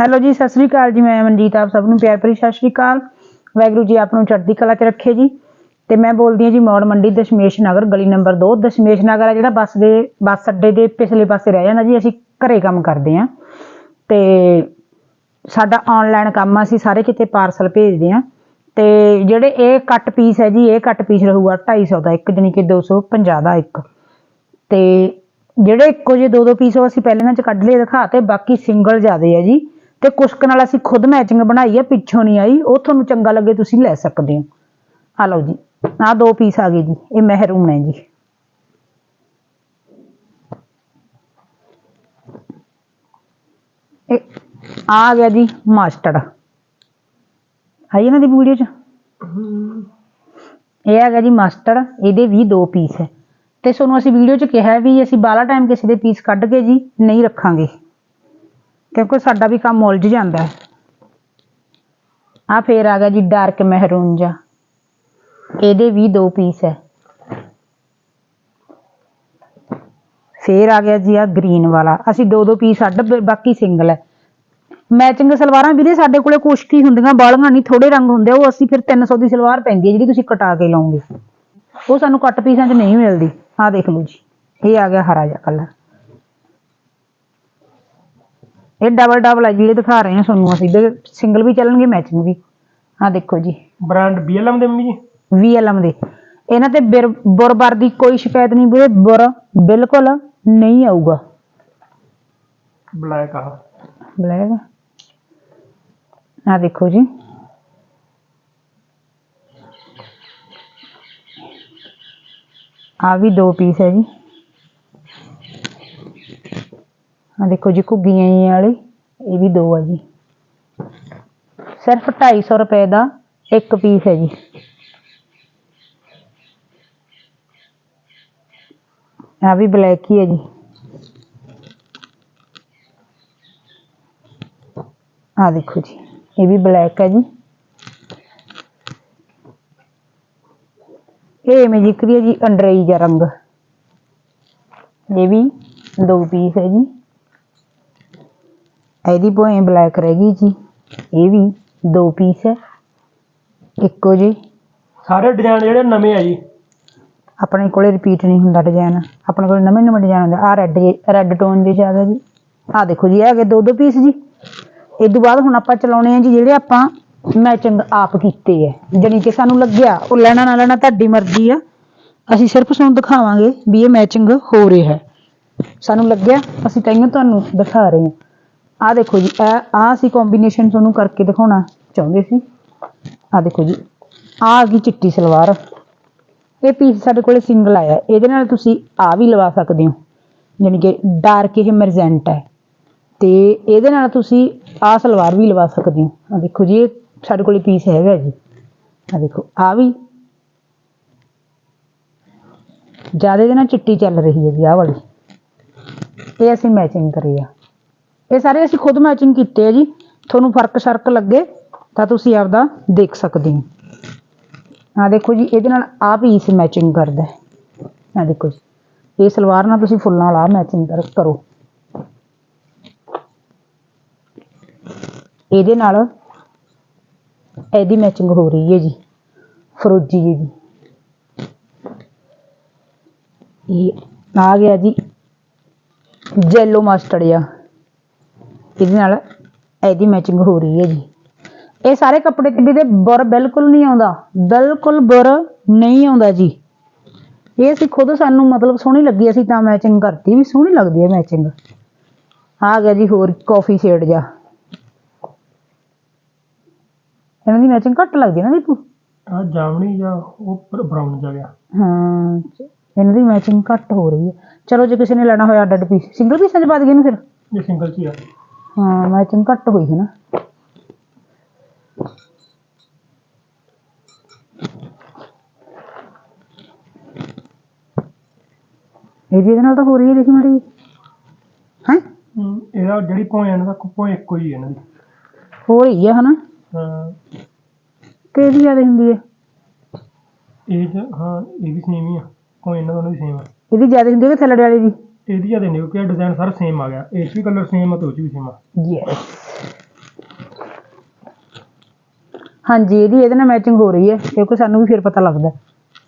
Hello ਜੀ, ਸਤਿ ਸ੍ਰੀ ਅਕਾਲ ਜੀ, ਮੈਂ ਮਨਜੀਤ, ਆਪ ਸਭ ਨੂੰ ਪਿਆਰ ਭਰੀ ਸਤਿ ਸ੍ਰੀ ਅਕਾਲ। ਵਾਹਿਗੁਰੂ ਜੀ, ਆਪ ਨੂੰ ਚੜ੍ਹਦੀ ਕਲਾ 'ਚ ਰੱਖੇ ਜੀ। ਤੇ ਮੈਂ ਬੋਲਦੀ ਹਾਂ ਜੀ, ਮੌੜ ਮੰਡੀ, ਦਸ਼ਮੇਸ਼ ਨਗਰ, ਗਲੀ ਨੰਬਰ 2 ਦਸ਼ਮੇਸ਼ ਨਗਰ ਆ ਜਿਹੜਾ ਬੱਸ ਦੇ, ਬੱਸ ਅੱਡੇ ਦੇ ਪਿਛਲੇ ਪਾਸੇ ਰਹਿ ਜਾਂਦਾ ਜੀ, ਅਸੀਂ ਘਰੇ ਕੰਮ ਕਰਦੇ ਹਾਂ। ਤੇ ਸਾਡਾ ਆਨਲਾਈਨ ਕੰਮ ਆ, ਅਸੀਂ ਸਾਰੇ ਕਿਤੇ ਪਾਰਸਲ ਭੇਜਦੇ ਹਾਂ। ਤੇ ਜਿਹੜੇ ਇਹ ਕੱਟ ਪੀਸ ਹੈ ਜੀ, ਇਹ ਕੱਟ ਪੀਸ ਰਹੂਗਾ 250 ਦਾ ਇੱਕ, ਜਾਣੀ ਕਿ 250 ਦਾ ਇੱਕ। ਤੇ ਜਿਹੜੇ ਇੱਕੋ ਜਿਹੇ ਦੋ ਦੋ ਪੀਸ ਉਹ ਅਸੀਂ ਪਹਿਲਾਂ ਚ ਕੱਢ ਲਏ, ਦਿਖਾ ਤੇ ਬਾਕੀ ਸਿੰਗਲ ਜ਼ਿਆਦੇ ਆ ਜੀ। ਤੇ ਕੁਸ਼ਕ ਨਾਲ ਅਸੀਂ ਖੁਦ ਮੈਚਿੰਗ ਬਣਾਈ ਹੈ ਪਿੱਛੋਂ ਨਹੀਂ ਆਈ, ਉਹ ਤੁਹਾਨੂੰ ਚੰਗਾ ਲੱਗੇ ਤੁਸੀਂ ਲੈ ਸਕਦੇ ਹੋ। ਆ ਲਓ ਜੀ, ਆਹ ਦੋ ਪੀਸ ਆ ਗਏ ਜੀ, ਇਹ ਮਹਿਰੂਮ ਹੈ ਜੀ। ਇਹ ਆ ਗਿਆ ਜੀ ਮਾਸਟਰਡ ਆਈ ਇਹਨਾਂ ਦੀ ਵੀਡੀਓ ਚ? ਇਹ ਹੈਗਾ ਜੀ ਮਾਸਟਰਡ ਇਹਦੇ ਵੀ ਦੋ ਪੀਸ ਹੈ। ਤੇ ਤੁਹਾਨੂੰ ਅਸੀਂ ਵੀਡੀਓ 'ਚ ਕਿਹਾ ਵੀ ਅਸੀਂ ਬਾਲਾ ਟਾਈਮ ਕਿਸੇ ਦੇ ਪੀਸ ਕੱਢ ਕੇ ਜੀ, ਨਹੀਂ ਰੱਖਾਂਗੇ। ਕਿਉਂਕਿ ਸਾਡਾ ਵੀ ਕੰਮ ਉਲਝ ਜਾਂਦਾ ਹੈ। ਆ ਫੇਰ ਆ ਗਿਆ ਜੀ ਡਾਰਕ ਮਹਿਰੂਨ ਜਾ ਇਹਦੇ ਵੀ ਦੋ ਪੀਸ ਹੈ। ਫੇਰ ਆ ਗਿਆ ਜੀ ਆ ਗ੍ਰੀਨ ਵਾਲਾ। ਅਸੀਂ ਦੋ ਦੋ ਪੀਸ ਅੱਡ ਬਾਕੀ ਸਿੰਗਲ ਹੈ। ਮੈਚਿੰਗ ਸਲਵਾਰਾਂ ਵੀਰੇ ਸਾਡੇ ਕੋਲੇ ਕੁਛ ਕੀ ਹੁੰਦੀਆਂ ਬਾਲੀਆਂ ਨਹੀਂ ਥੋੜੇ ਰੰਗ ਹੁੰਦੇ ਆ, ਉਹ ਅਸੀਂ ਫਿਰ 300 ਦੀ ਸਲਵਾਰ ਪੈਂਦੀ ਹੈ ਜਿਹੜੀ ਤੁਸੀਂ ਕਟਾ ਕੇ ਲਾਉਂਗੇ। ਉਹ ਸਾਨੂੰ ਕੱਟ ਪੀਸਾਂ 'ਚ ਨਹੀਂ ਮਿਲਦੀ। ਆਹ ਦੇਖ ਲਓ ਜੀ। ਇਹ ਆ ਗਿਆ ਹਰਾ ਜਿਹਾ ਕਲਰ ਇਹ ਡਬਲ ਡਬਲ ਹੈ ਜਿਹੜੇ ਦਿਖਾ ਰਹੇ ਹਾਂ ਤੁਹਾਨੂੰ ਅਸੀਂ। ਦੇ ਸਿੰਗਲ ਵੀ ਚੱਲਣਗੇ ਮੈਚਿੰਗ ਵੀ। ਆਹ ਦੇਖੋ ਜੀ। ਬ੍ਰਾਂਡ BLM ਦੇ ਮੰਮੀ ਜੀ? VLM ਦੇ। ਇਹਨਾਂ ਤੇ ਬਿਰ ਬੁਰਬਰ ਦੀ ਕੋਈ ਸ਼ਿਕਾਇਤ ਨਹੀਂ ਵੀਰੇ। ਬੁਰ ਬਿਲਕੁਲ ਨਹੀਂ ਆਊਗਾ। ਬਲੈਕ ਆ। ਬਲੈਕ ਆਹ ਦੇਖੋ ਜੀ। ਆ ਵੀ ਦੋ ਪੀਸ ਹੈ ਜੀ। ਆ ਦੇਖੋ ਜੀ, ਘੁੱਗੀਆਂ ਜੀ ਵਾਲੇ, ਇਹ ਵੀ ਦੋ ਆ ਜੀ। ਸਿਰਫ 250 ਰੁਪਏ ਦਾ ਇੱਕ ਪੀਸ ਹੈ ਜੀ। ਆ ਵੀ ਬਲੈਕ ਹੀ ਹੈ ਜੀ। ਆ ਦੇਖੋ ਜੀ, ਇਹ ਵੀ ਬਲੈਕ ਹੈ ਜੀ। ਇਹ ਮੈਂ ਜ਼ਿਕਰ ਹੈ ਜੀ, ਅੰਡਰਈ ਜਿਹਾ ਰੰਗ। ਇਹ ਵੀ ਦੋ ਪੀਸ ਹੈ ਜੀ। ਇਹਦੀ ਭੋਏ ਬਲੈਕ ਰਹਿ ਗਈ ਜੀ। ਇਹ ਵੀ ਦੋ ਪੀਸ ਹੈ। ਇੱਕੋ ਜੀ ਸਾਰੇ ਡਿਜ਼ਾਈਨ ਜਿਹੜੇ ਨਵੇਂ ਆ ਜੀ। ਆਪਣੇ ਕੋਲੇ ਰਿਪੀਟ ਨਹੀਂ ਹੁੰਦਾ ਡਿਜ਼ਾਈਨ ਆਪਣੇ ਕੋਲੇ ਨਵੇਂ ਨਵੇਂ ਡਿਜ਼ਾਈਨ ਹੁੰਦੇ ਆ। ਰੈੱਡ ਰੈੱਡ ਟੋਨ ਦੇ ਜ਼ਿਆਦਾ ਜੀ। ਆ ਦੇਖੋ ਜੀ ਇਹ ਹੈਗੇ ਦੋ ਦੋ ਪੀਸ ਜੀ। ਇਸ ਤੋਂ ਬਾਅਦ ਹੁਣ ਆਪਾਂ ਚਲਾਉਣੇ ਆ ਜੀ ਜਿਹੜੇ ਆਪਾਂ ਮੈਚਿੰਗ ਆਪ ਕੀਤੇ ਹੈ ਜਾਣੀ ਕਿ ਸਾਨੂੰ ਲੱਗਿਆ ਉਹ ਲੈਣਾ ਨਾ ਲੈਣਾ ਤੁਹਾਡੀ ਮਰਜ਼ੀ ਆ। ਅਸੀਂ ਸਿਰਫ ਤੁਹਾਨੂੰ ਦਿਖਾਵਾਂਗੇ ਵੀ ਇਹ ਮੈਚਿੰਗ ਹੋ ਰਿਹਾ ਹੈ। ਸਾਨੂੰ ਲੱਗਿਆ ਅਸੀਂ ਤਾਈਓ ਤੁਹਾਨੂੰ ਦਿਖਾ ਰਹੇ ਹਾਂ। ਆ ਦੇਖੋ ਜੀ, ਇਹ ਆ ਅਸੀਂ ਕੰਬੀਨੇਸ਼ਨ ਤੁਹਾਨੂੰ ਕਰਕੇ ਦਿਖਾਉਣਾ ਚਾਹੁੰਦੇ ਸੀ। ਆ ਦੇਖੋ ਜੀ, ਆ ਆ ਗਈ ਚਿੱਟੀ ਸਲਵਾਰ। ਇਹ ਪੀਸ ਸਾਡੇ ਕੋਲੇ ਸਿੰਗਲ ਆਇਆ। ਇਹਦੇ ਨਾਲ ਤੁਸੀਂ ਆ ਵੀ ਲਵਾ ਸਕਦੇ ਹੋ। ਯਾਨੀ ਕਿ ਡਾਰਕ ਇਹ ਮਰਜੈਂਟ ਹੈ। ਤੇ ਇਹਦੇ ਨਾਲ ਤੁਸੀਂ ਆ ਸਲਵਾਰ ਵੀ ਲਵਾ ਸਕਦੇ ਹੋ। ਆ ਦੇਖੋ ਜੀ, ਇਹ ਸਾਡੇ ਕੋਲੇ ਪੀਸ ਹੈਗਾ ਜੀ। ਆ ਦੇਖੋ, ਆ ਵੀ। ਜ਼ਿਆਦਾ ਦੇ ਨਾਲ ਚਿੱਟੀ ਚੱਲ ਰਹੀ ਹੈ ਜੀ, ਆਹ ਵਾਲੀ। ਇਹ ਅਸੀਂ ਮੈਚਿੰਗ ਕਰੀ ਆ। ਇਹ ਸਾਰੇ ਅਸੀਂ ਖੁਦ ਮੈਚਿੰਗ ਕੀਤੇ ਆ ਜੀ। ਤੁਹਾਨੂੰ ਫ਼ਰਕ ਸ਼ਰਕ ਲੱਗੇ ਤਾਂ ਤੁਸੀਂ ਆਪਦਾ ਦੇਖ ਸਕਦੇ ਹੋ। ਆ ਦੇਖੋ ਜੀ, ਇਹਦੇ ਨਾਲ ਆ ਪੀਸ ਮੈਚਿੰਗ ਕਰਦਾ ਹੈ। ਆ ਦੇਖੋ ਜੀ, ਇਹ ਸਲਵਾਰ ਨਾਲ ਤੁਸੀਂ ਫੁੱਲਾਂ ਵਾਲਾ ਮੈਚਿੰਗ ਕਰੋ ਇਹਦੇ ਨਾਲ ਇਹਦੀ ਮੈਚਿੰਗ ਹੋ ਰਹੀ ਹੈ ਜੀ, ਫਰੋਜੀ ਜੀ ਦੀ। ਇਹ ਆ ਗਿਆ ਜੀ ਜੈਲੋ ਮਸਟਰਡ ਆ। ਇਹਦੇ ਨਾਲ ਇਹਦੀ ਮੈਚਿੰਗ ਹੋ ਰਹੀ ਹੈ ਜੀ। ਇਹ ਸਾਰੇ ਕੱਪੜੇ ਤੇ ਵੀ ਦੇ ਬੁਰ ਬਿਲਕੁਲ ਨਹੀਂ ਆਉਂਦਾ। ਬਿਲਕੁਲ ਬੁਰ ਨਹੀਂ ਆਉਂਦਾ ਜੀ। ਇਹ ਅਸੀਂ ਖੁਦ ਸਾਨੂੰ ਮਤਲਬ ਸੋਹਣੀ ਲੱਗੀ ਅਸੀਂ ਤਾਂ ਮੈਚਿੰਗ ਕਰਤੀ ਵੀ ਸੋਹਣੀ ਲੱਗਦੀ ਹੈ ਮੈਚਿੰਗ ਆ ਗਿਆ ਜੀ ਹੋਰ ਕਾਫੀ ਸ਼ੇਡ ਜਾ ਇਹਨਾਂ ਦੀ ਮੈਚਿੰਗ ਘੱਟ ਲੱਗਦੀ ਨਾ ਦੀਪੂ? ਆ ਜਾਮਣੀ ਜਾਂ ਉਹ ਬਰਾਊਨ ਜਾ ਗਿਆ ਹਾਂ ਇਹਨਾਂ ਦੀ ਮੈਚਿੰਗ ਘੱਟ ਹੋ ਰਹੀ ਹੈ। ਚਲੋ ਜੇ ਕਿਸੇ ਨੇ ਲੈਣਾ ਹੋਇਆ ਅੱਡ ਅੱਡ ਪੀਸ ਸਿੰਗਲ ਪੀਸਾਂ ਚ ਪਾ ਦਈਏ ਇਹਨੂੰ ਫਿਰ? ਇਹ ਸਿੰਗਲ ਚ ਹੀ ਆ। ਘੱਟ ਹੋਈ ਹੈ ਨਾ। ਇਹ ਵੀ ਇਹਦੇ ਨਾਲ ਤਾਂ ਹੋ ਰਹੀ ਹੈ ਦੇਖੀ ਮਾੜੀ। ਹੈ? ਹਮ, ਇਹਦਾ ਜਿਹੜੀ ਭੋਏ ਇਹਨਾਂ ਦਾ ਭੋਏ ਇੱਕੋ ਹੀ ਹੈ ਇਹਨਾਂ ਦੀ। ਹੋ ਰਹੀ ਹੈ ਹਨਾ? ਹਾਂ। ਤੇ ਇਹਦੀ ਜ਼ਿਆਦਾ ਹੁੰਦੀ ਹੈ? ਇਹ ਚ ਹਾਂ ਇਹ ਵੀ ਸੇਮ ਹੀ ਆ। ਭੋਏ ਇਹਨਾਂ ਦੋਨੋਂ ਦੀ ਸੇਮ ਆ। ਇਹਦੀ ਜ਼ਿਆਦਾ ਹੁੰਦੀ ਹੈ ਕਿ ਥੱਲੜੇ ਵਾਲੀ ਦੀ? ਇਹਦੀ ਜ਼ਿਆਦਾ ਨਹੀਂ ਕਿਉਂਕਿ ਡਿਜ਼ਾਈਨ ਸਾਰਾ ਸੇਮ ਆ ਗਿਆ। ਇਹ 'ਚ ਵੀ ਕਲਰ ਸੇਮ ਆ ਤੇ ਉਹ 'ਚ ਵੀ ਸੇਮ ਆ। ਯੈਸ ਹਾਂਜੀ ਇਹਦੀ ਇਹਦੇ ਨਾਲ ਮੈਚਿੰਗ ਹੋ ਰਹੀ ਹੈ। ਕਿਉਂਕਿ ਸਾਨੂੰ ਵੀ ਫਿਰ ਪਤਾ ਲੱਗਦਾ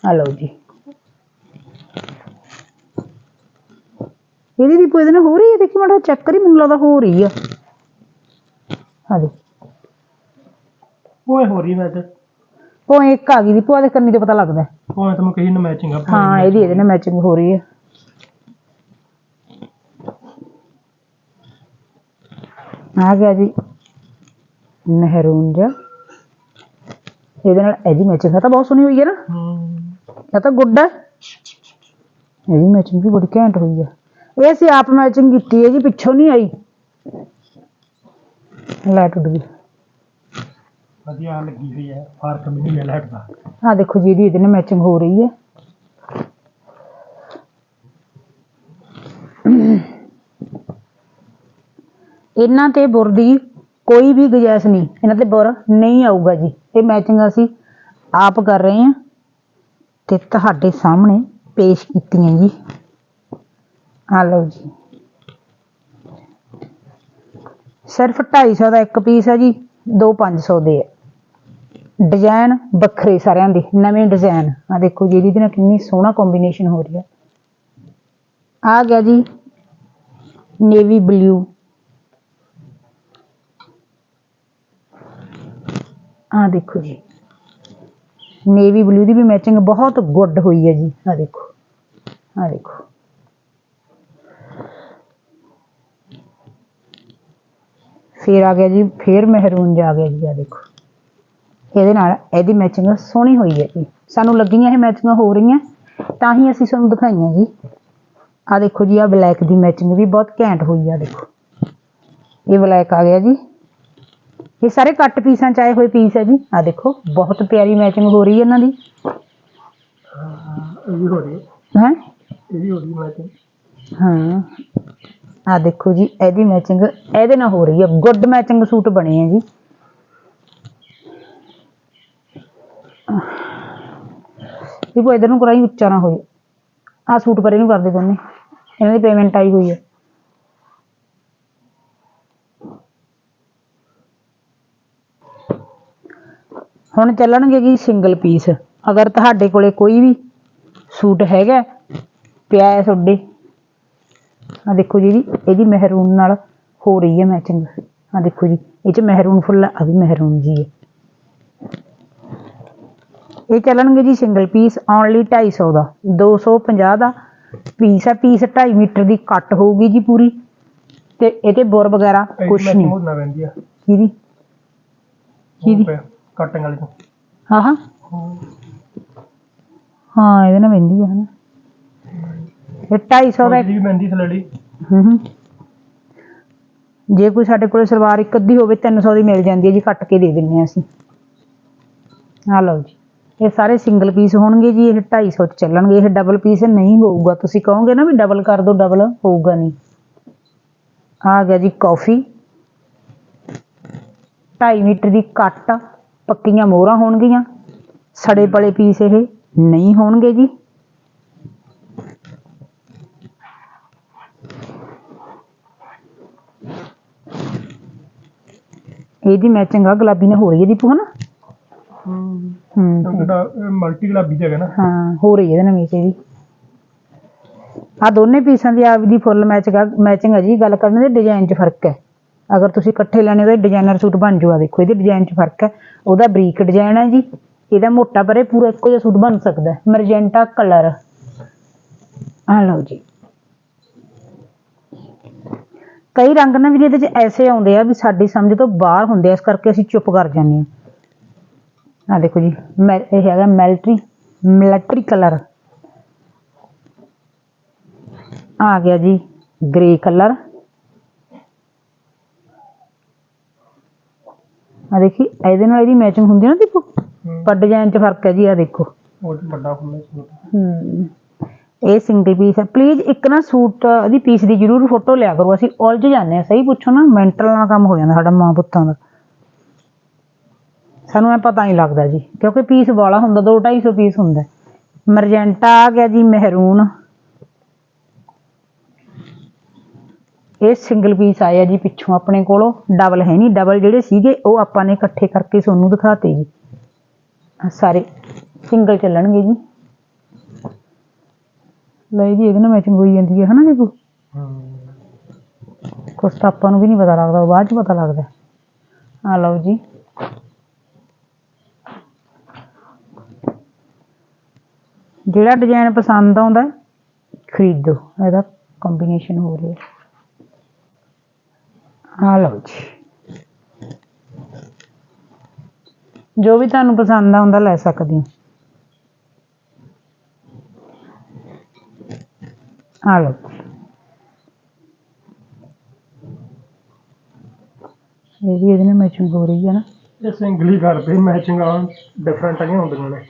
ਆ ਲਓ ਜੀ। ਇਹਦੀ ਦੀ ਇਹਦੇ ਨਾਲ ਹੋ ਰਹੀ ਹੈ? ਦੇਖੀ ਮਾੜਾ ਚੈੱਕ ਕਰੀ ਮੈਨੂੰ ਲੱਗਦਾ ਹੋ ਰਹੀ ਆ। ਆ ਦੇ ਓਏ ਹੋ ਰਹੀ ਮੈਂ ਤੇ ਉਹ ਇੱਕ ਆ ਗਈ ਦੀ ਭੂਆ ਦੇ ਕੰਨੀ ਤੇ ਪਤਾ ਲੱਗਦਾ ਤਾਂ ਮੈਂ ਕਹੀ ਨਾ ਮੈਚਿੰਗ ਆ ਹਾਂ ਇਹਦੀ ਇਹਦੇ ਨਾਲ ਮੈਚਿੰਗ ਹੋ ਰਹੀ ਹੈ। ਆ ਗਿਆ ਜੀ ਮਹਿਰੂਨ ਜਿਹਾ ਇਹਦੇ ਨਾਲ ਇਹਦੀ ਮੈਚਿੰਗ ਤਾਂ ਬਹੁਤ ਸੋਹਣੀ ਹੋਈ ਹੈ ਨਾ। ਹੂੰ। ਇਹ ਤਾਂ ਗੁੱਡ ਹੈ ਇਹਦੀ ਮੈਚਿੰਗ ਵੀ ਬੜੀ ਘੈਂਟ ਹੋਈ ਹੈ ਇਹ ਅਸੀਂ ਆਪ ਮੈਚਿੰਗ ਕੀਤੀ ਹੈ ਜੀ ਪਿੱਛੋਂ ਨਹੀਂ ਆਈ। ਲੈ ਟੁੱਟ ਗਈ। ਵਧੀਆ ਲੱਗੀ ਹੋਈ ਹੈ ਫ਼ਰਕ ਵੀ ਨਹੀਂ ਮਿਲਿਆ ਹਟਦਾ ਆ ਦੇਖੋ ਜੀ ਇਹਦੀ ਇਹਦੇ ਨਾਲ ਮੈਚਿੰਗ ਹੋ ਰਹੀ ਹੈ। ਇਹਨਾਂ ਤੇ ਬੁਰ ਦੀ ਕੋਈ ਵੀ ਗੁੰਜਾਇਸ਼ ਨਹੀਂ। ਇਹਨਾਂ ਤੇ ਬੁਰ ਨਹੀਂ ਆਊਗਾ ਜੀ। ਇਹ ਮੈਚਿੰਗ ਅਸੀਂ ਆਪ ਕਰ ਰਹੇ ਹਾਂ ਤੇ ਤੁਹਾਡੇ ਸਾਹਮਣੇ ਪੇਸ਼ ਕੀਤੀਆਂ ਜੀ। ਆ ਲਓ ਜੀ। ਸਿਰਫ 250 ਦਾ ਇੱਕ ਪੀਸ ਹੈ ਜੀ, ਦੋ 500 ਦੇ ਹੈ। ਡਿਜ਼ਾਈਨ ਵੱਖਰੇ ਸਾਰਿਆਂ ਦੇ, ਨਵੇਂ ਡਿਜ਼ਾਈਨ ਆ ਦੇਖੋ ਜੀ, ਇਹਦੀ ਨਾਲ ਕਿੰਨੀ ਸੋਹਣਾ ਕੰਬੀਨੇਸ਼ਨ ਹੋ ਰਹੀ ਹੈ। ਆ ਗਿਆ ਜੀ ਨੇਵੀ ਬਲੂ ਆ ਦੇਖੋ ਜੀ। ਨੇਵੀ ਬਲੂ ਦੀ ਵੀ ਮੈਚਿੰਗ ਬਹੁਤ ਗੁੱਡ ਹੋਈ ਹੈ ਜੀ। ਆ ਦੇਖੋ। ਆ ਦੇਖੋ। ਫੇਰ ਆ ਗਿਆ ਜੀ, ਫੇਰ ਮਹਿਰੂਨ ਜਾ ਗਿਆ ਜੀ ਆ ਦੇਖੋ। ਇਹਦੇ ਨਾਲ ਇਹਦੀ ਮੈਚਿੰਗ ਸੋਹਣੀ ਹੋਈ ਹੈ ਜੀ। ਸਾਨੂੰ ਲੱਗੀਆਂ ਇਹ ਮੈਚਿੰਗਾਂ ਹੋ ਰਹੀਆਂ, ਤਾਂ ਹੀ ਅਸੀਂ ਤੁਹਾਨੂੰ ਦਿਖਾਈਆਂ ਜੀ। ਆ ਦੇਖੋ ਜੀ ਆ ਬਲੈਕ ਦੀ ਮੈਚਿੰਗ ਵੀ ਬਹੁਤ ਘੈਂਟ ਹੋਈ ਆ, ਦੇਖੋ। ਇਹ ਬਲੈਕ ਆ ਗਿਆ ਜੀ। ਇਹ ਸਾਰੇ ਕੱਟ ਪੀਸਾਂ ਚ ਆਏ ਹੋਏ ਪੀਸ ਹੈ ਜੀ। ਆ ਦੇਖੋ ਬਹੁਤ ਪਿਆਰੀ ਮੈਚਿੰਗ ਹੋ ਰਹੀ ਹੈ ਇਹਨਾਂ ਦੀ। ਇਹ ਵੀ ਹੋ ਰਹੀ ਹੈ। ਹੈ? ਇਹ ਵੀ ਹੋ ਰਹੀ ਮੈਚਿੰਗ ਹਾਂ। ਆ ਦੇਖੋ ਜੀ ਇਹਦੀ ਮੈਚਿੰਗ ਇਹਦੇ ਨਾਲ ਹੋ ਰਹੀ ਹੈ। ਗੁੱਡ ਮੈਚਿੰਗ ਸੂਟ ਬਣੇ ਆ ਜੀ। ਇਹ ਕੋ ਇਧਰ ਨੂੰ ਕਰਾਈ ਉੱਚਾ ਨਾ ਹੋਏ। ਆ ਸੂਟ ਪਰੇ ਨੂੰ ਕਰਦੇ ਦੋਨੇ। ਇਹਨਾਂ ਦੀ ਪੇਮੈਂਟ ਆਈ ਹੋਈ ਹੈ। ਹੁਣ ਚੱਲਣਗੇ ਜੀ ਸਿੰਗਲ ਪੀਸ ਅਗਰ ਤੁਹਾਡੇ ਕੋਲੇ ਕੋਈ ਵੀ ਸੂਟ ਹੈਗਾ ਪਿਆ ਹੈ ਤੁਹਾਡੇ। ਆ ਦੇਖੋ ਜੀ ਇਹਦੀ ਮਹਿਰੂਨ ਨਾਲ ਹੋ ਰਹੀ ਹੈ ਮੈਚਿੰਗ ਆ ਦੇਖੋ ਜੀ ਇਹ ਚ ਮਹਿਰੂਨ ਫੁੱਲ ਆ ਵੀ ਮਹਿਰੂਨ ਜੀ ਹੈ। ਇਹ ਚੱਲਣਗੇ ਜੀ ਸਿੰਗਲ ਪੀਸ ਓਨਲੀ 250 ਦਾ। 250 ਦਾ ਪੀਸ ਹੈ ਪੀਸ 2.5 ਮੀਟਰ ਦੀ ਕੱਟ ਹੋਊਗੀ ਜੀ ਪੂਰੀ। ਤੇ ਇਹਦੇ ਬੁਰ ਵਗੈਰਾ ਕੁਛ ਨਹੀਂ। ਕਿਹਦੀ? ਕਿਹਦੀ? ਕਟਿੰਗ ਵਾਲੀ ਤੋਂ ਹਾਂ ਹਾਂ ਹਾਂ ਇਹਦੇ ਨਾਲ ਵੰਦੀ ਹੈ ਹਨਾ ਇਹ 250 ਦਾ ਇਹਦੀ ਵੀ ਮਹਿੰਦੀ ਥਲੜੀ ਹੂੰ ਹੂੰ ਜੇ ਕੋਈ ਸਾਡੇ ਕੋਲ ਸਲਵਾਰ ਇੱਕ ਅੱਧੀ ਹੋਵੇ 300 ਦੀ ਮਿਲ ਜਾਂਦੀ ਹੈ ਜੀ ਕੱਟ ਕੇ ਦੇ ਦਿੰਨੇ ਆ ਅਸੀਂ ਆ ਲਓ ਜੀ ਇਹ ਸਾਰੇ ਸਿੰਗਲ ਪੀਸ ਹੋਣਗੇ ਜੀ ਇਹ 250 ਚ ਚੱਲਣਗੇ ਇਹ ਡਬਲ ਪੀਸ ਨਹੀਂ ਹੋਊਗਾ ਤੁਸੀਂ ਕਹੋਗੇ ਨਾ ਵੀ ਡਬਲ ਕਰ ਦਿਓ ਡਬਲ ਹੋਊਗਾ ਨਹੀਂ ਆ ਗਿਆ ਜੀ ਕਾਫੀ 2.5 ਮੀਟਰ ਦੀ ਕੱਟ ਪੱਕੀਆਂ ਮੋਹਰਾਂ ਹੋਣਗੀਆਂ। ਸੜੇ ਪਲੇ ਪੀਸ ਇਹ ਨਹੀਂ ਹੋਣਗੇ ਜੀ। ਇਹਦੀ ਮੈਚਿੰਗ ਆ ਗੁਲਾਬੀ ਨਾਲ ਹੋ ਰਹੀ ਹੈ ਦੀਪੂ ਹਨਾ? ਹੂੰ। ਹੂੰ। ਜਿਹੜਾ ਮਲਟੀ ਗੁਲਾਬੀ ਹੈਗਾ ਨਾ। ਹਾਂ ਹੋ ਰਹੀ ਹੈ ਇਹਦੇ ਨਾਲ ਮੈਚ ਇਹਦੀ ਆ ਦੋਨੇ ਪੀਸਾਂ ਦੀ ਆਪਦੀ ਫੁੱਲ ਮੈਚ ਮੈਚਿੰਗ ਹੈ ਜੀ ਗੱਲ ਕਰਨ ਦੇ ਡਿਜ਼ਾਈਨ 'ਚ ਫ਼ਰਕ ਹੈ। ਅਗਰ ਤੁਸੀਂ ਇਕੱਠੇ ਲੈਣੇ ਤਾਂ ਡਿਜ਼ਾਈਨਰ ਸੂਟ ਬਣ ਜੂਗਾ। ਦੇਖੋ, ਇਹਦੇ ਡਿਜ਼ਾਈਨ 'ਚ ਫ਼ਰਕ ਹੈ। ਉਹਦਾ ਬਰੀਕ ਡਿਜ਼ਾਈਨ ਹੈ ਜੀ। ਇਹਦਾ ਮੋਟਾ ਪਰੇ ਪੂਰਾ ਇੱਕੋ ਜਿਹਾ ਸੂਟ ਬਣ ਸਕਦਾ ਮਰਜੈਂਟਾ ਕਲਰ ਆ ਲਓ ਜੀ। ਕਈ ਰੰਗ ਨਾ ਵੀ ਇਹਦੇ 'ਚ ਐਸੇ ਆਉਂਦੇ ਆ ਵੀ ਸਾਡੀ ਸਮਝ ਤੋਂ ਬਾਹਰ ਹੁੰਦੇ ਆ। ਇਸ ਕਰਕੇ ਅਸੀਂ ਚੁੱਪ ਕਰ ਜਾਂਦੇ ਹਾਂ ਆ ਦੇਖੋ ਜੀ, ਮੈ, ਇਹ ਹੈਗਾ ਮਿਲਟਰੀ ਮਿਲਟਰੀ ਕਲਰ ਆ ਗਿਆ ਜੀ ਗ੍ਰੇ ਕਲਰ ਆ ਦੇਖੀ ਇਹਦੇ ਨਾਲ ਇਹਦੀ ਮੈਚਿੰਗ ਹੁੰਦੀ ਨਾ ਦੇਖੋ। ਪਰ ਡਿਜ਼ਾਈਨ 'ਚ ਫ਼ਰਕ ਹੈ ਜੀ ਆ ਦੇਖੋ। ਉਹ ਵੱਡਾ ਇਹ ਸਿੰਗਲ ਪੀਸ ਹੈ। ਪਲੀਜ਼ ਇੱਕ ਨਾ ਸੂਟ ਦੀ ਪੀਸ ਦੀ ਜ਼ਰੂਰ ਫੋਟੋ ਲਿਆ ਕਰੋ। ਅਸੀਂ ਉਲਝ ਜਾਂਦੇ ਆ ਸਹੀ ਪੁੱਛੋ ਨਾ ਮੈਂਟਲ ਨਾਲ ਕੰਮ ਹੋ ਜਾਂਦਾ ਸਾਡਾ ਮਾਂ ਪੁੱਤਾਂ ਦਾ। ਸਾਨੂੰ ਐ ਪਤਾ ਨਹੀਂ ਲੱਗਦਾ ਜੀ। ਕਿਉਂਕਿ ਪੀਸ ਵਾਲਾ ਹੁੰਦਾ 2 250 ਪੀਸ ਹੁੰਦਾ। ਮਰਜੈਂਟਾ ਆ ਗਿਆ ਜੀ ਮਹਿਰੂਨ। ਇਹ ਸਿੰਗਲ ਪੀਸ ਆਇਆ ਜੀ ਪਿੱਛੋਂ ਆਪਣੇ ਕੋਲੋਂ। ਡਬਲ ਹੈ ਨਹੀਂ ਡਬਲ ਜਿਹੜੇ ਸੀਗੇ ਉਹ ਆਪਾਂ ਨੇ ਇਕੱਠੇ ਕਰਕੇ ਤੁਹਾਨੂੰ ਦਿਖਾਤੇ ਜੀ। ਸਾਰੇ ਸਿੰਗਲ ਚੱਲਣਗੇ ਜੀ। ਲੈ ਜੀ ਇਹਦੇ ਨਾਲ ਮੈਚਿੰਗ ਹੋਈ ਜਾਂਦੀ ਹੈ ਹਨਾ ਜੀ ਕੁਛ ਤਾਂ ਆਪਾਂ ਨੂੰ ਵੀ ਨਹੀਂ ਪਤਾ ਲੱਗਦਾ ਬਾਅਦ ਚ ਪਤਾ ਲੱਗਦਾ। ਆ ਲਓ ਜੀ। ਜਿਹੜਾ ਡਿਜ਼ਾਈਨ ਪਸੰਦ ਆਉਂਦਾ ਖਰੀਦੋ। ਇਹਦਾ ਕੰਬੀਨੇਸ਼ਨ ਹੋ ਰਿਹਾ। ਆ ਲਓ ਜੀ। ਜੋ ਵੀ ਤੁਹਾਨੂੰ ਪਸੰਦ ਆਉਂਦਾ ਲੈ ਸਕਦੇ ਹੋ। ਆ ਲਓ ਇਹ ਵੀ ਇਹਦੇ ਨਾਲ ਮੈਚਿੰਗ ਹੋ ਰਹੀ ਹੈ ਨਾ। ਇਹ ਸਿੰਗਲ ਹੀ ਕਰ ਪਈ ਮੈਚਿੰਗ ਆ ਡਿਫਰੈਂਟ ਨਹੀਂ ਹੁੰਦੀਆਂ ਨੇ।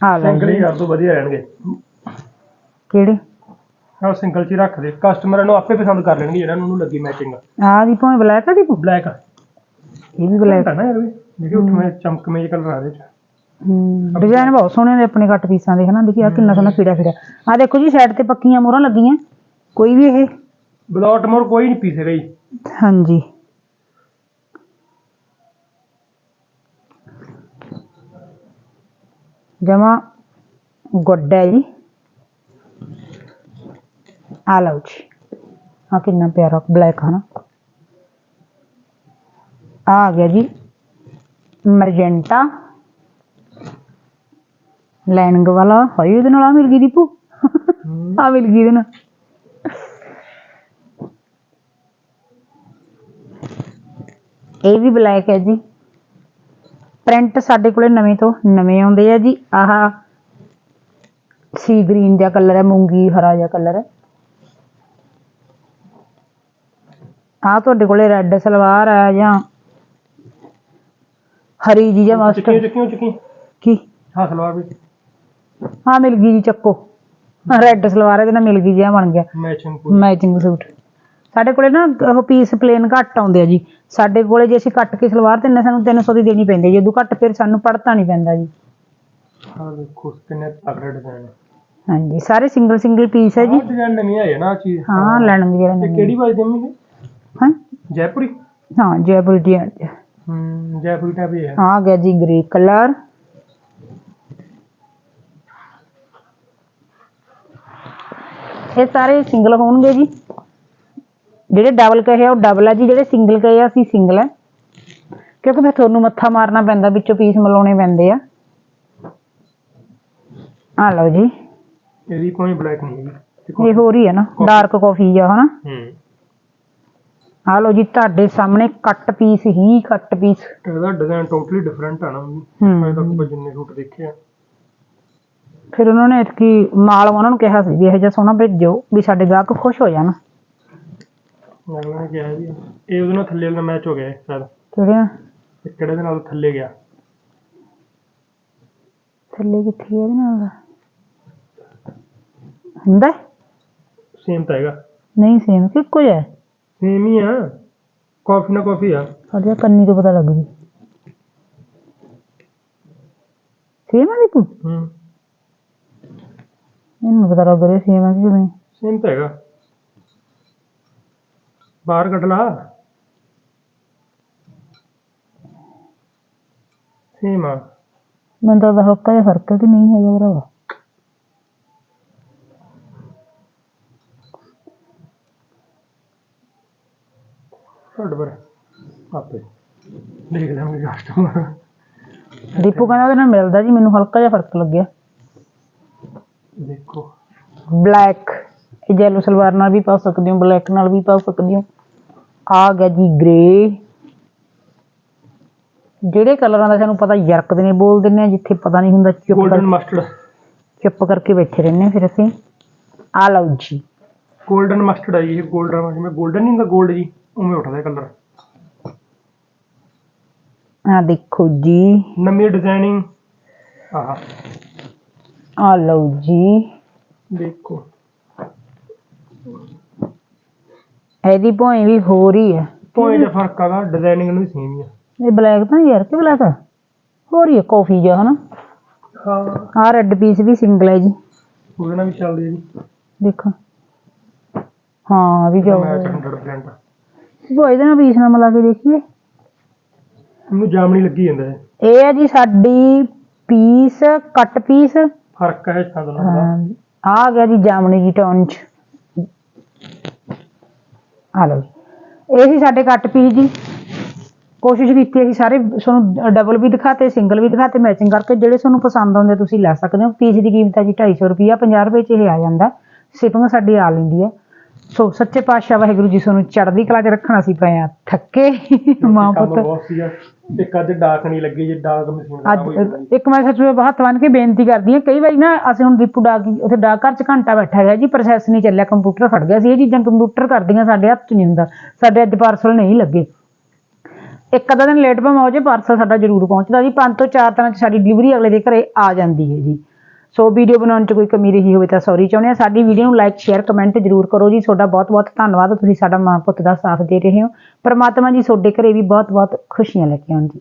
ਆ ਲਓ ਸਿੰਗਲ ਹੀ ਕਰ ਦੋ ਵਧੀਆ ਰਹਿਣਗੇ ਕਿਹੜੇ? ਆਹ ਸਿੰਗਲ ਚ ਹੀ ਰੱਖ ਦੇ। ਕਸਟਮਰਾਂ ਨੂੰ ਆਪੇ ਪਸੰਦ ਕਰ ਲੈਣਗੇ ਜਿਹੜਾ ਨੂੰ ਉਹਨੂੰ ਲੱਗੀ ਮੈਚਿੰਗ ਆ ਦੀ ਭਾਵੇਂ ਬਲੈਕ ਆ ਦੀ ਬਲੈਕ ਇਹ ਵੀ ਬਲੈਕ ਹੈ ਨਾ ਯਾਰ ਵੀ ਦੇਖੀ ਉੱਠ ਮੈਂ ਚਮਕਮੇਜ ਕਲਰ ਆ ਦੇ ਚ। ਹੂੰ ਡਿਜ਼ਾਈਨ ਬਹੁਤ ਸੋਹਣੇ ਨੇ ਆਪਣੇ ਕੱਟ ਪੀਸਾਂ ਦੇ ਹਨਾ? ਦੇਖੀ ਆ ਕਿੰਨਾ ਸੋਹਣਾ ਖਿੜਿਆ ਖਿੜਿਆ ਆ ਦੇਖੋ ਜੀ ਸਾਈਡ ਤੇ ਪੱਕੀਆਂ ਮੋਹਰਾਂ ਲੱਗੀਆਂ। ਕੋਈ ਵੀ ਇਹ? ਵਿਦਆਊਟ ਮੋਰ ਕੋਈ ਨਹੀਂ ਪੀਸ ਜੀ ਹਾਂਜੀ। ਜਮਾ ਗੁੱਡ ਹੈ ਜੀ। ਆ ਲਓ ਜੀ ਆ ਕਿੰਨਾ ਪਿਆਰਾ ਬਲੈਕ ਹੈ ਨਾ ਆਹ ਆ ਗਿਆ ਜੀ ਮਰਜੈਂਟਾ ਲਾਈਨਿੰਗ ਵਾਲਾ ਹੋਈ ਉਹਦੇ ਨਾਲ ਆ ਮਿਲ ਗਈ ਦੀਪੂ ਆ ਮਿਲ ਗਈ ਇਹਦੇ ਨਾਲ ਇਹ ਵੀ ਬਲੈਕ ਹੈ ਜੀ ਪ੍ਰਿੰਟ ਸਾਡੇ ਕੋਲੇ ਨਵੇਂ ਤੋਂ ਨਵੇਂ ਆਉਂਦੇ ਆ ਜੀ। ਆਹ ਸੀ ਗ੍ਰੀਨ ਜਿਹਾ ਕਲਰ ਹੈ ਮੂੰਗੀ ਹਰਾ ਜਿਹਾ ਕਲਰ ਹੈ। ਆਹ ਤੁਹਾਡੇ ਕੋਲੇ ਰੈੱਡ ਸਲਵਾਰ ਹੈ ਜਾਂ ਹਰੀ ਜੀ ਜਾਂ ਚੱਕੀਆਂ ਕੀ? ਹਾਂ ਸਲਵਾਰ ਵੀ। ਹਾਂ ਮਿਲ ਗਈ ਜੀ ਚੱਕੋ। ਰੈੱਡ ਸਲਵਾਰ ਇਹਦੇ ਨਾਲ ਮਿਲ ਗਈ ਜੀ ਆਹ ਬਣ ਗਿਆ। ਮੈਚਿੰਗ ਮੈਚਿੰਗ ਸੂਟ ਸਾਡੇ ਕੋਲੇ ਨਾ ਉਹ ਪੀਸ ਪਲੇਨ ਘੱਟ ਆਉਂਦੇ ਆ ਜੀ। ਸਾਡੇ ਕੋਲੇ ਜੇ ਅਸੀਂ ਕੱਟ ਕੇ ਸਲਵਾਰ ਤੇ ਸਾਨੂੰ 300 ਦੀ ਦੇਣੀ ਪੈਂਦੀ ਹੈ ਜਦੋਂ ਘੱਟ ਫਿਰ ਸਾਨੂੰ ਪੜਤਾ ਨਹੀਂ ਪੈਂਦਾ ਜੀ। ਹਾਂ ਦੇਖੋ ਕਿੰਨੇ ਤਗੜੇ ਡਿਜ਼ਾਈਨ ਹਾਂਜੀ ਸਾਰੇ ਸਿੰਗਲ ਸਿੰਗਲ ਪੀਸ ਹੈ ਜੀ। ਡਿਜ਼ਾਈਨ ਨਵੀਂ ਆਈ ਹੈ ਨਾ ਆਹ ਚੀਜ਼। ਹਾਂ ਲੈਣਗੇ ਜਿਹੜਾ ਇਹ। ਕਿਹੜੀ ਵਾਲੀ ਜੰਮੀ ਹੈ ਹਾਂ। ਜੈਪੁਰੀ? ਹਾਂ ਜੈਪੁਰ ਦੀ ਹਮ ਜੈਪੁਰੀ ਟਾਈਪ ਹੀ ਹੈ। ਆ ਗਿਆ ਜੀ ਗ੍ਰੇ ਕਲਰ। ਇਹ ਸਾਰੇ ਸਿੰਗਲ ਹੋਣਗੇ ਜੀ। ਜਿਹੜੇ ਡਬਲ ਕਹੇ ਆ ਉਹ ਡਬਲ ਆ ਜੀ। ਜਿਹੜੇ ਸਿੰਗਲ ਕਹੇ ਆ ਅਸੀਂ ਸਿੰਗਲ ਹੈ ਕਿਉਂਕਿ ਫਿਰ ਤੁਹਾਨੂੰ ਮੱਥਾ ਮਾਰਨਾ ਪੈਂਦਾ ਵਿੱਚੋਂ ਪੀਸ ਮਿਲਾਉਣੇ ਪੈਂਦੇ ਆ। ਆ ਲਓ ਜੀ। ਇਹਦੀ ਕੋਈ ਬਲੈਕ ਨਹੀਂ ਹੈਗੀ। ਇਹ ਹੋ ਰਹੀ ਹੈ ਨਾ ਡਾਰਕ ਕਾਫੀ ਆ ਹਨਾ? ਹਮ ਆ ਲਓ ਜੀ ਤੁਹਾਡੇ ਸਾਹਮਣੇ ਕੱਟ ਪੀਸ ਹੀ ਕੱਟ ਪੀਸ ਇਹਦਾ ਡਿਜ਼ਾਈਨ ਟੋਟਲੀ ਡਿਫਰੈਂਟ ਆ ਨਾ ਹੂੰ। ਮੈਂ ਆਪਾਂ ਜਿੰਨੇ ਸੂਟ ਦੇਖੇ ਆ ਫਿਰ ਉਹਨਾਂ ਨੇ ਇਤਕੀ ਮਾਲ ਉਹਨਾਂ ਨੂੰ ਕਿਹਾ ਸੀ ਵੀ ਇਹੋ ਜਿਹਾ ਸੋਹਣਾ ਭੇਜੋ ਵੀ ਸਾਡੇ ਗਾਹਕ ਖੁਸ਼ ਹੋ ਜਾਣ ਅਗਲੇ ਨੇ ਕਿਹਾ ਵੀ ਇਹ ਉਹਦੇ ਨਾਲ ਥੱਲੇ ਵਾਲਾ ਮੈਚ ਹੋ ਗਿਆ ਸ਼ਾਇਦ ਕਿਹੜੇ ਆ? ਇਹ ਕਿਹੜੇ ਦੇ ਨਾਲ ਥੱਲੇ ਗਿਆ ਥੱਲੇ ਕਿੱਥੇ ਆ ਇਹਦੇ ਨਾਲ ਦਾ? ਹੁੰਦਾ ਹੈ? ਸੇਮ ਤਾਂ ਹੈਗਾ ਨਹੀਂ ਸੇਮ ਕਿ ਇੱਕੋ ਜਿਹਾ ਹੈ? ਸੇਮ ਹੀ ਆ। ਕਾਫੀ ਨਾ ਕਾਫੀ ਆ। ਸਾਡੇ ਕੰਨੀ ਤੋਂ ਪਤਾ ਲੱਗ ਗਈ। ਸੇਮ ਆ ਦੀਪੂ ਹਮ ਮੈਨੂੰ ਨੀ ਪਤਾ ਲੱਗ ਰਿਹਾ ਸੇਮ ਆ ਕਿ ਕਿਵੇਂ। ਸੇਮ ਤਾਂ ਹੈਗਾ। ਬਾਹਰ ਕੱਢ ਲਾ। ਸੇਮ ਆ। ਮੈਨੂੰ ਤਾਂ ਹਲਕਾ ਜਿਹਾ ਫ਼ਰਕ ਹੈ ਕਿ ਨਹੀਂ ਹੈਗਾ ਭਰਾਵਾ। ਛੱਡਵਰ ਆਪੇ। ਦੇਖ ਲਾਂਗੇ ਕਸਟਮਰ ਦੀਪੂ ਕਹਿੰਦਾ ਉਹਦੇ ਨਾਲ ਮਿਲਦਾ ਜੀ ਮੈਨੂੰ ਹਲਕਾ ਜਿਹਾ ਫ਼ਰਕ ਲੱਗਿਆ। ਦੇਖੋ। ਬਲੈਕ ਜੈਲੋ ਸਲਵਾਰ ਨਾਲ ਵੀ ਪਾ ਸਕਦੇ ਹੋ ਬਲੈਕ ਨਾਲ ਵੀ ਪਾ ਸਕਦੇ ਹੋ। ਆ ਗਿਆ ਜੀ ਗ੍ਰੇ ਜਿਹੜੇ ਕਲਰਾਂ ਦਾ ਸਾਨੂੰ ਪਤਾ ਯਰਕਦੇ ਨੇ ਬੋਲ ਦਿੰਨੇ ਆ ਜਿੱਥੇ ਪਤਾ ਨਹੀਂ ਹੁੰਦਾ ਚੁੱਪ ਗੋਲਡਨ ਮਸਟਰਡ ਚੁੱਪ ਕਰਕੇ ਬੈਠੇ ਰਹਿੰਦੇ ਫਿਰ ਅਸੀਂ। ਆ ਲਓ ਜੀ। ਗੋਲਡਨ ਮਸਟਰਡ ਆ ਜੀ ਇਹ ਗੋਲਡਨ ਜਿਵੇਂ ਗੋਲਡਨ ਨਹੀਂ ਹੁੰਦਾ 골ਡ ਜੀ। ਉਵੇਂ ਉੱਠਦਾ ਕਲਰ ਆ ਦੇਖੋ ਜੀ। ਨਵੀਂ ਡਿਜ਼ਾਈਨਿੰਗ ਆਹ। ਆ ਲਓ ਜੀ। ਦੇਖੋ। ਇਹਦੀ ਭੋਏ ਵੀ ਹੋ ਰਹੀ ਹੈ। ਕੋਈ ਜਿਹਾ ਫ਼ਰਕ ਆਗਾ ਡਿਜ਼ਾਈਨਿੰਗ ਨੂੰ ਸੇਮ ਹੀ ਆ। ਇਹ ਬਲੈਕ ਤਾਂ ਯਾਰ ਕਿ ਬਲੈਕ ਹੋ ਰਹੀ ਹੈ ਕਾਫੀ ਜਿਹਾ ਹਨਾ? ਹਾਂ। ਆ ਰੈੱਡ ਪੀਸ ਵੀ ਸਿੰਗਲ ਹੈ ਜੀ। ਉਹਦੇ ਨਾਲ ਵੀ ਚੱਲਦੀ ਹੈ ਜੀ। ਦੇਖੋ। ਹਾਂ ਵੀ ਜਾਓ ਮੈਚ 100% ਉਹ ਇਹਦੇ ਨਾਲ ਪੀਸ ਮਿਲਾ ਕੇ ਦੇਖੀਏ। ਇਹਨੂੰ ਜਾਮਣੀ ਲੱਗੀ ਜਾਂਦਾ ਹੈ ਇਹ ਹੈ ਜੀ ਸਾਡੀ ਪੀਸ ਕੱਟ ਪੀਸ। ਫ਼ਰਕ ਹੈ ਛਾਂ ਦੋਨਾਂ ਦਾ। ਹਾਂ, ਆ ਗਿਆ ਜੀ ਜਾਮਣੀ ਜੀ ਟੋਨ ਚ। ਆ ਲਓ ਜੀ। ਇਹ ਸੀ ਸਾਡੇ ਕੱਟ ਪੀਸ ਜੀ। ਕੋਸ਼ਿਸ਼ ਕੀਤੀ ਅਸੀਂ ਸਾਰੇ ਤੁਹਾਨੂੰ ਡਬਲ ਵੀ ਦਿਖਾਤੇ ਸਿੰਗਲ ਵੀ ਦਿਖਾਤੇ ਮੈਚਿੰਗ ਕਰਕੇ ਜਿਹੜੇ ਤੁਹਾਨੂੰ ਪਸੰਦ ਆਉਂਦੇ ਤੁਸੀਂ ਲੈ ਸਕਦੇ ਹੋ। ਪੀਸ ਦੀ ਕੀਮਤ ਹੈ ਜੀ 250 ਰੁਪਿਆ 50 ਰੁਪਏ ਚ ਇਹ ਆ ਜਾਂਦਾ। ਸ਼ਿਪਿੰਗ ਸਾਡੀ ਆ ਲੈਂਦੀ ਹੈ ਸੋ ਸੱਚੇ ਪਾਤਸ਼ਾਹ ਵਾਹਿਗੁਰੂ ਜੀ ਤੁਹਾਨੂੰ ਚੜ੍ਹਦੀ ਕਲਾ 'ਚ ਰੱਖਣਾ ਸੀ ਪਏ ਆ। ਥੱਕੇ ਮਾਂ ਪੁੱਤ। ਬਹੁਤ ਸੀਗਾ। ਇੱਕ ਅੱਜ ਡਾਕ ਨਹੀਂ ਲੱਗੀ ਜੇ ਡਾਕ ਮਸ਼ੀਨ ਖਰਾਬ ਹੋਈ ਹੋਈ। ਅੱਜ ਇੱਕ ਮੈਂ ਸੱਚ ਵਿੱਚ ਹੱਥ ਬੰਨ ਕੇ ਬੇਨਤੀ ਕਰਦੀ ਹਾਂ ਕਈ ਵਾਰੀ ਨਾ ਅਸੀਂ ਹੁਣ ਦੀਪੂ ਡਾਕ ਉੱਥੇ ਡਾਕ ਘਰ ਚ ਘੰਟਾ ਬੈਠਾ ਰਿਹਾ ਜੀ ਪ੍ਰੋਸੈਸ ਨਹੀਂ ਚੱਲਿਆ ਕੰਪਿਊਟਰ ਖੜ ਗਿਆ ਸੀ। ਇਹ ਚੀਜ਼ਾਂ ਕੰਪਿਊਟਰ ਕਰਦੀਆਂ ਸਾਡੇ ਹੱਥ ਚ ਨਹੀਂ ਹੁੰਦਾ। ਸਾਡੇ ਅੱਜ ਪਾਰਸਲ ਨਹੀਂ ਲੱਗੇ। ਇੱਕ ਅੱਧਾ ਦਿਨ ਲੇਟ ਭਾਵੇਂ ਹੋ ਜੇ ਪਾਰਸਲ ਸਾਡਾ ਜ਼ਰੂਰ ਪਹੁੰਚਦਾ ਜੀ। ਪੰਜ ਤੋਂ ਚਾਰ ਦਿਨਾਂ ਚ ਸਾਡੀ ਡਿਲੀਵਰੀ ਅਗਲੇ ਦੇ ਘਰੇ ਆ ਜਾਂਦੀ ਹੈ ਜੀ। ਸੋ ਵੀਡੀਓ ਬਣਾਉਣ ਚ ਕੋਈ ਕਮੀ ਰਹੀ ਹੋਵੇ ਤਾਂ ਸੌਰੀ ਚਾਹੁੰਦੇ ਹਾਂ। ਸਾਡੀ ਵੀਡੀਓ ਨੂੰ ਲਾਈਕ ਸ਼ੇਅਰ ਕਮੈਂਟ ਜ਼ਰੂਰ ਕਰੋ ਜੀ। ਤੁਹਾਡਾ ਬਹੁਤ ਬਹੁਤ ਧੰਨਵਾਦ। ਤੁਸੀਂ ਸਾਡਾ ਮਾਂ ਪੁੱਤ ਦਾ ਸਾਥ ਦੇ ਰਹੇ ਹੋ। ਪਰਮਾਤਮਾ ਜੀ ਤੁਹਾਡੇ ਘਰੇ ਵੀ ਬਹੁਤ ਬਹੁਤ ਖੁਸ਼ੀਆਂ ਲੈ ਕੇ ਆਉਣ ਜੀ।